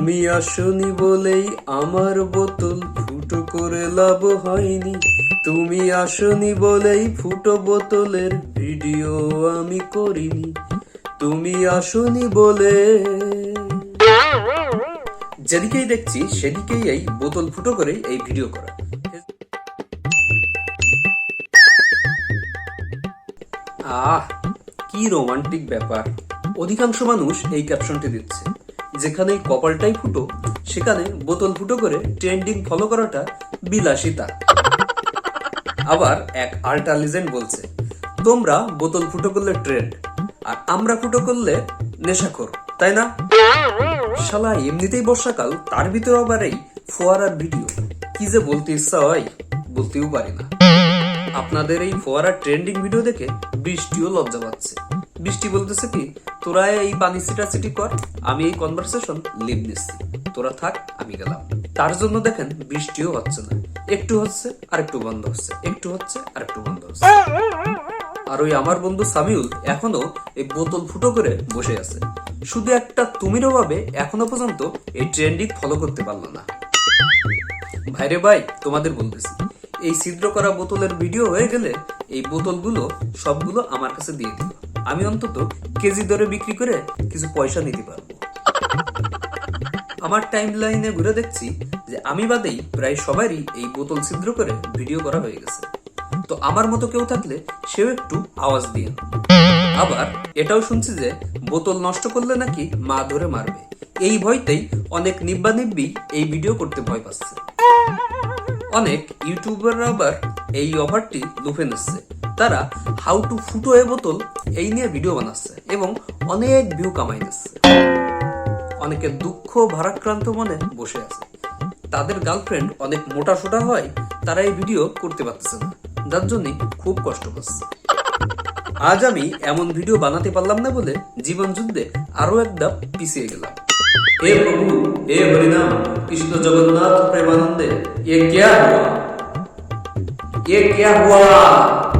তুমি আসনি বলেই আমার বোতল ফুটো করে লাভ হয়নি। তুমি আসনি বলেই ফুটো বোতলের ভিডিও আমি করিনি। তুমি আসনি বলে যেদিকেই দেখছি, সেদিকেই এই বোতল ফুটো করে এই ভিডিও করা। আহ, কি রোমান্টিক ব্যাপার। অধিকাংশ মানুষ এই ক্যাপশনটি দিচ্ছে। যেখানে কপালটাই ফুটো, সেখানে বোতল ফুটো করে ট্রেন্ডিং ফলো করাটা বিলাসিতা। আবার এক আল্ট্রা লিজেন্ড বলছে, তোমরা বোতল ফুটো করলে ট্রেন্ড, আর আমরা ফুটো করলে নেশাখোর, তাই না? শালা, এমনিতেই বর্ষাকাল, তার ভিতরে আবার এই ফোয়ারার ভিডিও। কি যে বলতে ইচ্ছা হয়, বলতেও পারি না। আপনাদের এই ফোয়ারার ট্রেন্ডিং ভিডিও দেখে বৃষ্টিও লজ্জা পাচ্ছে। বৃষ্টি বলতেছে কি, তোরা এই পানি সিটা সিটি কর, আমি এই কনভারসেশন লিভ নিচ্ছি। তোরা থাক, আমি গেলাম। তার জন্য দেখেন বৃষ্টিও হচ্ছে না। একটু হচ্ছে আর একটু বন্ধ হচ্ছে। একটু হচ্ছে আর একটু বন্ধ হচ্ছে। আর ওই আমার বন্ধু সামিউল এখনও এই বোতল ফুটো করে বসে আছে। শুধু একটা তুমির অভাবে এখনও পর্যন্ত এই ট্রেন্ডিং ফলো করতে পারল না। ভাইরে ভাই, তোমাদের বলতেছি, এই ছিদ্র করা বোতলের ভিডিও হয়ে গেলে এই বোতলগুলো সবগুলো আমার কাছে দিয়ে দিল আমি অন্তত কেজি দরে বিক্রি করে কিছু পয়সা নিতে পারব। আমার টাইম লাইনে ঘুরে দেখছি যে আমি বাদেই প্রায় সবারই এই বোতল ছিদ্র করে ভিডিও করা হয়ে গেছে। তো আমার মতো কেউ থাকলে সেও একটু আওয়াজ দিয়ে আবার এটাও শুনছি যে বোতল নষ্ট করলে নাকি মা ধরে মারবে। এই ভয়তেই অনেক নিব্বা নিব্বি এই ভিডিও করতে ভয় পাচ্ছে। অনেক ইউটিউবাররা আবার এই অফারটি লুফে নিচ্ছে। তারা হাউ টু ফুটো এ বোতল এই নিয়ে ভিডিও বানাচ্ছে এবং অনেক ভিউ কামাই নিচ্ছে অনেকে দুঃখ ভারাক্রান্ত মনে বসে আছে। তাদের গার্লফ্রেন্ড অনেক মোটা সোটা হয়, তারা এই ভিডিও করতে পারতেছে না। যার জন্যে খুব কষ্ট পাচ্ছে আজ আমি এমন ভিডিও বানাতে পারলাম না বলে জীবন যুদ্ধে আরও এক ধাপ পিছিয়ে গেলাম। হে প্রভু, হে হরিনাম, কৃষ্ণ জগন্নাথ প্রেমানন্দে, এ কে হুয়া que é que é?